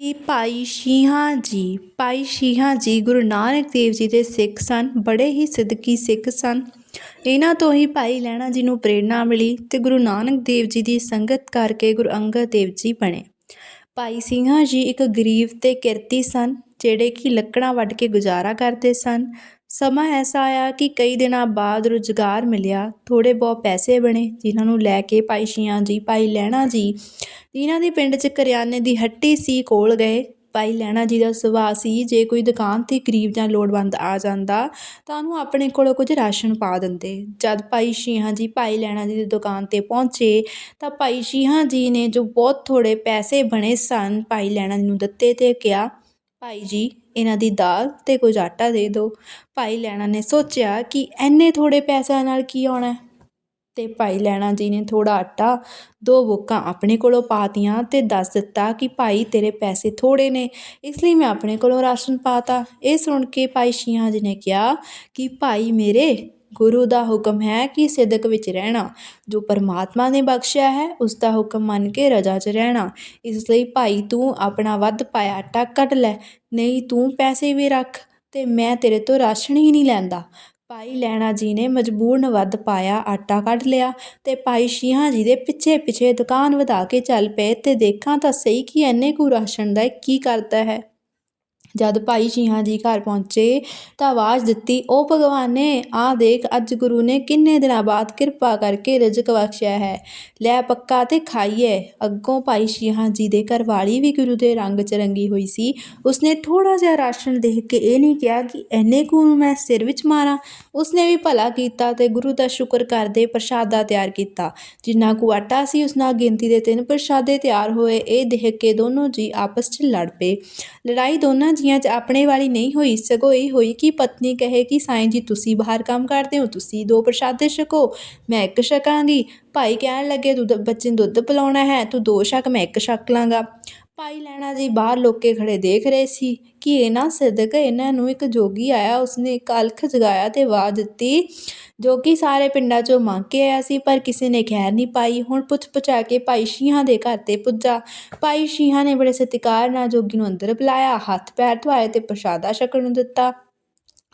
ਕਿ ਭਾਈ ਸ਼ੀਹਾਂ ਜੀ, ਭਾਈ ਸ਼ੀਹਾਂ ਜੀ ਗੁਰੂ ਨਾਨਕ ਦੇਵ ਜੀ ਦੇ ਸਿੱਖ ਸਨ, ਬੜੇ ਹੀ ਸਿੱਦਕੀ ਸਿੱਖ ਸਨ। ਇਹਨਾਂ ਤੋਂ ਹੀ ਭਾਈ ਲਹਿਣਾ ਜੀ ਨੂੰ ਪ੍ਰੇਰਣਾ ਮਿਲੀ ਤੇ ਗੁਰੂ ਨਾਨਕ ਦੇਵ ਜੀ ਦੀ ਸੰਗਤ ਕਰਕੇ ਗੁਰੂ ਅੰਗਦ ਦੇਵ ਜੀ ਬਣੇ। ਭਾਈ ਸਿੰਘਾਂ ਜੀ ਇੱਕ ਗਰੀਬ ਤੇ ਕਿਰਤੀ ਸਨ ਜਿਹੜੇ ਕਿ ਲੱਕੜਾਂ ਵੱਢ ਕੇ ਗੁਜ਼ਾਰਾ ਕਰਦੇ ਸਨ। ਸਮਾਂ ਐਸਾ ਆਇਆ ਕਿ ਕਈ ਦਿਨਾਂ ਬਾਅਦ ਰੁਜ਼ਗਾਰ ਮਿਲਿਆ। ਥੋੜ੍ਹੇ ਬਹੁਤ ਪੈਸੇ ਬਣੇ, ਜਿਨ੍ਹਾਂ ਨੂੰ ਲੈ ਕੇ ਭਾਈ ਸ਼ੀਹਾਂ ਜੀ, ਭਾਈ ਲਹਿਣਾ ਜੀ ਇਹਨਾਂ ਦੇ ਪਿੰਡ 'ਚ ਕਰਿਆਨੇ ਦੀ ਹੱਟੀ ਸੀ ਕੋਲ ਗਏ। ਭਾਈ ਲਹਿਣਾ ਜੀ ਦਾ ਸੁਭਾਅ ਸੀ, ਜੇ ਕੋਈ ਦੁਕਾਨ 'ਤੇ ਗਰੀਬ ਜਾਂ ਲੋੜਵੰਦ ਆ ਜਾਂਦਾ, ਤਾਂ ਉਹਨੂੰ ਆਪਣੇ ਕੋਲੋਂ ਕੁਝ ਰਾਸ਼ਨ ਪਾ ਦਿੰਦੇ। ਜਦ ਭਾਈ ਸ਼ੀਹਾਂ ਜੀ, ਭਾਈ ਲਹਿਣਾ ਜੀ ਦੀ ਦੁਕਾਨ 'ਤੇ ਪਹੁੰਚੇ, ਤਾਂ ਭਾਈ ਸ਼ੀਹਾਂ ਜੀ ਨੇ ਜੋ ਬਹੁਤ ਥੋੜ੍ਹੇ ਪੈਸੇ ਬਣੇ ਸਨ, ਭਾਈ ਲਹਿਣਾ ਜੀ ਨੂੰ ਦਿੱਤੇ ਅਤੇ ਕਿਹਾ ਭਾਈ ਜੀ, ਇਹਨਾਂ ਦੀ ਦਾਲ ਅਤੇ ਕੁਝ ਆਟਾ ਦੇ ਦਿਓ। ਭਾਈ ਲਹਿਣਾ ਨੇ ਸੋਚਿਆ ਕਿ ਇੰਨੇ ਥੋੜ੍ਹੇ ਪੈਸਿਆਂ ਨਾਲ ਕੀ ਆਉਣਾ ਅਤੇ ਭਾਈ ਲਹਿਣਾ ਜੀ ਨੇ ਥੋੜ੍ਹਾ ਆਟਾ ਦੋ ਬੁੱਕਾਂ ਆਪਣੇ ਕੋਲੋਂ ਪਾ ਤੀਆਂ ਅਤੇ ਦੱਸ ਦਿੱਤਾ ਕਿ ਭਾਈ ਤੇਰੇ ਪੈਸੇ ਥੋੜ੍ਹੇ ਨੇ, ਇਸ ਲਈ ਮੈਂ ਆਪਣੇ ਕੋਲੋਂ ਰਾਸ਼ਨ ਪਾਤਾ ਇਹ ਸੁਣ ਕੇ ਭਾਈ ਸ਼ੀਹਾਂ ਜੀ ਨੇ ਕਿਹਾ ਕਿ ਭਾਈ ਮੇਰੇ ਗੁਰੂ ਦਾ ਹੁਕਮ ਹੈ ਕਿ ਸਿਦਕ ਵਿੱਚ ਰਹਿਣਾ। ਜੋ ਪਰਮਾਤਮਾ ਨੇ ਬਖਸ਼ਿਆ ਹੈ, ਉਸ ਦਾ ਹੁਕਮ ਮੰਨ ਕੇ ਰਜਾ 'ਚ ਰਹਿਣਾ। ਇਸ ਲਈ ਭਾਈ ਤੂੰ ਆਪਣਾ ਵੱਧ ਪਾਇਆ ਆਟਾ ਕੱਢ ਲੈ, ਨਹੀਂ ਤੂੰ ਪੈਸੇ ਵੀ ਰੱਖ ਤੇ ਮੈਂ ਤੇਰੇ ਤੋਂ ਰਾਸ਼ਨ ਹੀ ਨਹੀਂ ਲੈਂਦਾ। ਭਾਈ ਲੈਣਾ ਜੀ ਨੇ ਮਜਬੂਰਨ ਵੱਧ ਪਾਇਆ ਆਟਾ ਕੱਢ ਲਿਆ ਤੇ ਭਾਈ ਸ਼ੀਹਾਂ ਜੀ ਦੇ ਪਿੱਛੇ ਪਿੱਛੇ ਦੁਕਾਨ ਵਧਾ ਕੇ ਚੱਲ ਪਏ ਤੇ ਦੇਖਾਂ ਤਾਂ ਸਹੀ ਕਿ ਐਨੇ ਕੁ ਰਾਸ਼ਨ ਦਾ ਕੀ ਕਰਦਾ ਹੈ। ਜਦ ਭਾਈ ਸ਼ੀਹਾਂ ਜੀ ਘਰ ਪਹੁੰਚੇ ਤਾਂ ਆਵਾਜ਼ ਦਿੱਤੀ, ਉਹ ਭਗਵਾਨੇ, ਆ ਦੇਖ, ਅੱਜ ਗੁਰੂ ਨੇ ਕਿੰਨੇ ਦਿਨਾਂ ਬਾਅਦ ਕਿਰਪਾ ਕਰਕੇ ਰਿਜ਼ਕ ਬਖਸ਼ਿਆ ਹੈ। ਲੈ ਪੱਕਾ ਤੇ ਖਾਈਏ ਅੱਗੋਂ ਭਾਈ ਸ਼ੀਹਾਂ ਜੀ ਦੇ ਘਰ ਵਾਲੀ ਵੀ ਗੁਰੂ ਦੇ ਰੰਗ 'ਚ ਰੰਗੀ ਹੋਈ ਸੀ। ਉਸਨੇ ਥੋੜਾ ਜਿਹਾ ਰਾਸ਼ਨ ਦੇਖ ਕੇ ਇਹ ਨਹੀਂ ਕਿਹਾ ਕਿ ਐਨੇ ਕੁ ਨੂੰ ਮੈਂ ਸਿਰ ਵਿੱਚ ਮਾਰਾਂ। ਉਸਨੇ ਵੀ ਭਲਾ ਕੀਤਾ ਤੇ ਗੁਰੂ ਦਾ ਸ਼ੁਕਰ ਕਰਦੇ ਪ੍ਰਸ਼ਾਦਾ ਤਿਆਰ ਕੀਤਾ। ਜਿੰਨਾ ਕੁ ਆਟਾ ਸੀ, ਉਸ ਨਾਲ ਗਿਣਤੀ ਦੇ ਤਿੰਨ ਪ੍ਰਸ਼ਾਦੇ ਤਿਆਰ ਹੋਏ। ਇਹ ਦੇਖ ਕੇ ਦੋਨੋਂ ਜੀ ਆਪਸ 'ਚ ਲੜ ਪਏ। ਲੜਾਈ ਦੋਨਾਂ ਜੀਆਂ 'ਚ ਆਪਣੇ ਵਾਲੀ ਨਹੀਂ ਹੋਈ, ਸਗੋਂ ਇਹ ਹੋਈ ਕਿ ਪਤਨੀ ਕਹੇ ਕਿ ਸਾਈਂ ਜੀ, ਤੁਸੀਂ ਬਾਹਰ ਕੰਮ ਕਰਦੇ ਹੋ, ਤੁਸੀਂ ਦੋ ਪ੍ਰਸ਼ਾਦੇ ਛਕੋ, ਮੈਂ ਇੱਕ ਛਕਾਂਗੀ। ਭਾਈ ਕਹਿਣ ਲੱਗੇ ਤੂੰ ਬੱਚੇ ਨੂੰ ਦੁੱਧ ਪਿਲਾਉਣਾ ਹੈ, ਤੂੰ ਦੋ ਛਕ, ਮੈਂ ਇੱਕ ਛਕ ਲਾਂਗਾ। ਭਾਈ ਲੈਣਾ ਜੀ ਬਾਹਰ ਲੋਕੇ ਖੜੇ ਦੇਖ ਰਹੇ ਸੀ ਕਿ ਇਹਨਾਂ ਸਦਕ ਇਹਨਾਂ ਨੂੰ ਇੱਕ ਜੋਗੀ ਆਇਆ, ਉਸਨੇ ਇੱਕ ਅਲਖ ਜਗਾਇਆ ਅਤੇ ਆਵਾਜ਼ ਦਿੱਤੀ ਜੋਗੀ ਸਾਰੇ ਪਿੰਡਾਂ 'ਚੋਂ ਮੰਗ ਕੇ ਆਇਆ ਸੀ, ਪਰ ਕਿਸੇ ਨੇ ਖੈਰ ਨਹੀਂ ਪਾਈ। ਹੁਣ ਪੁੱਛ ਪੁਛਾ ਕੇ ਭਾਈ ਸ਼ੀਹਾਂ ਦੇ ਘਰ 'ਤੇ ਪੁੱਜਾ। ਭਾਈ ਸ਼ੀਹਾਂ ਨੇ ਬੜੇ ਸਤਿਕਾਰ ਨਾਲ ਜੋਗੀ ਨੂੰ ਅੰਦਰ ਬੁਲਾਇਆ, ਹੱਥ ਪੈਰ ਧਵਾਏ ਅਤੇ ਪ੍ਰਸ਼ਾਦਾ ਛਕਣ ਨੂੰ ਦਿੱਤਾ।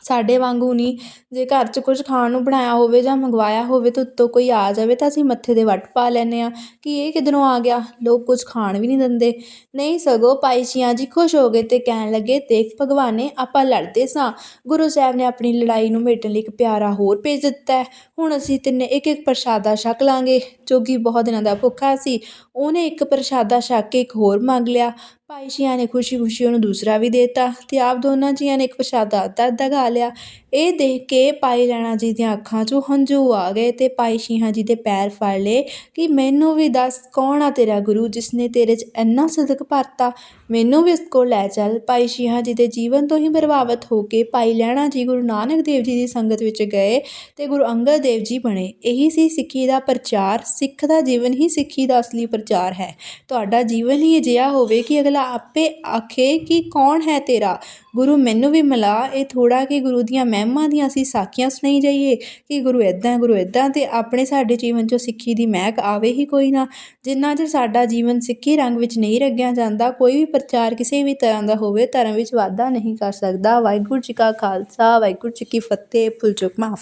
ਸਾਡੇ ਵਾਂਗੂ ਨਹੀਂ ਜੇ ਘਰ 'ਚ ਕੁਝ ਖਾਣ ਨੂੰ ਬਣਾਇਆ ਹੋਵੇ ਜਾਂ ਮੰਗਵਾਇਆ ਹੋਵੇ ਤਾਂ ਉੱਤੋਂ ਕੋਈ ਆ ਜਾਵੇ ਤਾਂ ਅਸੀਂ ਮੱਥੇ 'ਤੇ ਵੱਟ ਪਾ ਲੈਂਦੇ ਹਾਂ ਕਿ ਇਹ ਕਿੱਧਰੋਂ ਆ ਗਿਆ, ਲੋਕ ਕੁਝ ਖਾਣ ਵੀ ਨਹੀਂ ਦਿੰਦੇ। ਨਹੀਂ ਸਗੋਂ ਭਾਈ ਸ਼ੀਆਂ ਜੀ ਖੁਸ਼ ਹੋ ਗਏ ਅਤੇ ਕਹਿਣ ਲੱਗੇ, ਦੇਖ ਭਗਵਾਨੇ, ਆਪਾਂ ਲੜਦੇ ਸਾਂ। ਗੁਰੂ ਸਾਹਿਬ ਨੇ ਆਪਣੀ ਲੜਾਈ ਨੂੰ ਮੇਟਣ ਲਈ ਇੱਕ ਪਿਆਰਾ ਹੋਰ ਭੇਜ ਦਿੱਤਾ ਹੁਣ ਅਸੀਂ ਤਿੰਨੇ ਇੱਕ ਇੱਕ ਪ੍ਰਸ਼ਾਦਾ ਛਕ ਲਾਂਗੇ। ਜੋਗੀ ਬਹੁਤ ਦਿਨਾਂ ਦਾ ਭੁੱਖਾ ਸੀ। ਉਹਨੇ ਇੱਕ ਪ੍ਰਸ਼ਾਦਾ ਛਕ ਕੇ ਇੱਕ ਹੋਰ ਮੰਗ ਲਿਆ। ਭਾਈ ਸ਼ੀਆਂ ਨੇ ਖੁਸ਼ੀ ਖੁਸ਼ੀ ਉਹਨੂੰ ਦੂਸਰਾ ਵੀ ਦੇਤਾ ਅਤੇ ਆਪ ਦੋਨਾਂ ਜੀਆਂ ਨੇ ਇੱਕ ਪ੍ਰਸ਼ਾਦਾ ਅੱਧਾ ਅੱਧਾ ਲਿਆ। ਇਹ ਦੇਖ ਕੇ ਭਾਈ ਰਾਣਾ ਜੀ ਦੀਆਂ ਅੱਖਾਂ 'ਚੋਂ ਹੰਝੂ ਆ ਗਏ ਅਤੇ ਭਾਈ ਸ਼ੀਹਾਂ ਜੀ ਦੇ ਪੈਰ ਫੜ ਲਏ ਕਿ ਮੈਨੂੰ ਵੀ ਦੱਸ ਕੌਣ ਆ ਤੇਰਾ ਗੁਰੂ ਜਿਸ ਨੇ ਤੇਰੇ 'ਚ ਇੰਨਾ ਸਦਕ ਭਰਤਾ? ਮੈਨੂੰ ਵੀ ਉਸ ਕੋਲ ਲੈ ਚੱਲ। ਭਾਈ ਸ਼ੀਹਾਂ ਜੀ ਦੇ ਜੀਵਨ ਤੋਂ ਹੀ ਪ੍ਰਭਾਵਿਤ ਹੋ ਕੇ ਭਾਈ ਲਹਿਣਾ ਜੀ ਗੁਰੂ ਨਾਨਕ ਦੇਵ ਜੀ ਦੀ ਸੰਗਤ ਵਿੱਚ ਗਏ ਅਤੇ ਗੁਰੂ ਅੰਗਦ ਦੇਵ ਜੀ ਬਣੇ। ਇਹੀ ਸੀ ਸਿੱਖੀ ਦਾ ਪ੍ਰਚਾਰ। ਸਿੱਖ ਦਾ ਜੀਵਨ ਹੀ ਸਿੱਖੀ ਦਾ ਅਸਲੀ ਪ੍ਰਚਾਰ ਹੈ। ਤੁਹਾਡਾ ਜੀਵਨ ਹੀ ਅਜਿਹਾ ਹੋਵੇ ਕਿ ਅਗਲਾ ਆਪੇ ਆਖੇ ਕਿ ਕੌਣ ਹੈ ਤੇਰਾ? ਗੁਰੂ ਮੈਨੂੰ ਵੀ ਮਿਲਾ। ਇਹ ਥੋੜਾ ਕਿ ਗੁਰੂ ਦੀਆਂ ਮਹਿਮਾ ਦੀਆਂ ਅਸੀਂ ਸਾਖੀਆਂ ਸੁਣਾਈ ਜਾਈਏ ਕਿ ਗੁਰੂ ਇੱਦਾਂ ਗੁਰੂ ਇੱਦਾਂ ਤੇ ਆਪਣੇ ਸਾਡੇ ਜੀਵਨ 'ਚੋਂ ਸਿੱਖੀ ਦੀ ਮਹਿਕ ਆਵੇ ਹੀ ਕੋਈ ਨਾ। ਜਿੰਨਾ ਚਿਰ ਸਾਡਾ ਜੀਵਨ ਸਿੱਖੀ ਰੰਗ ਵਿੱਚ ਨਹੀਂ ਰੰਗਿਆ ਜਾਂਦਾ, ਕੋਈ ਵੀ ਪ੍ਰਚਾਰ ਕਿਸੇ ਵੀ ਤਰ੍ਹਾਂ ਦਾ ਹੋਵੇ, ਧਰਮ ਵਿੱਚ ਵਾਧਾ ਨਹੀਂ ਕਰ ਸਕਦਾ। ਵਾਹਿਗੁਰੂ ਜੀ ਕਾ ਖਾਲਸਾ, ਵਾਹਿਗੁਰੂ ਜੀ ਕੀ ਫਤਿਹ। ਭੁੱਲ ਚੁੱਕ ਮਾਫ।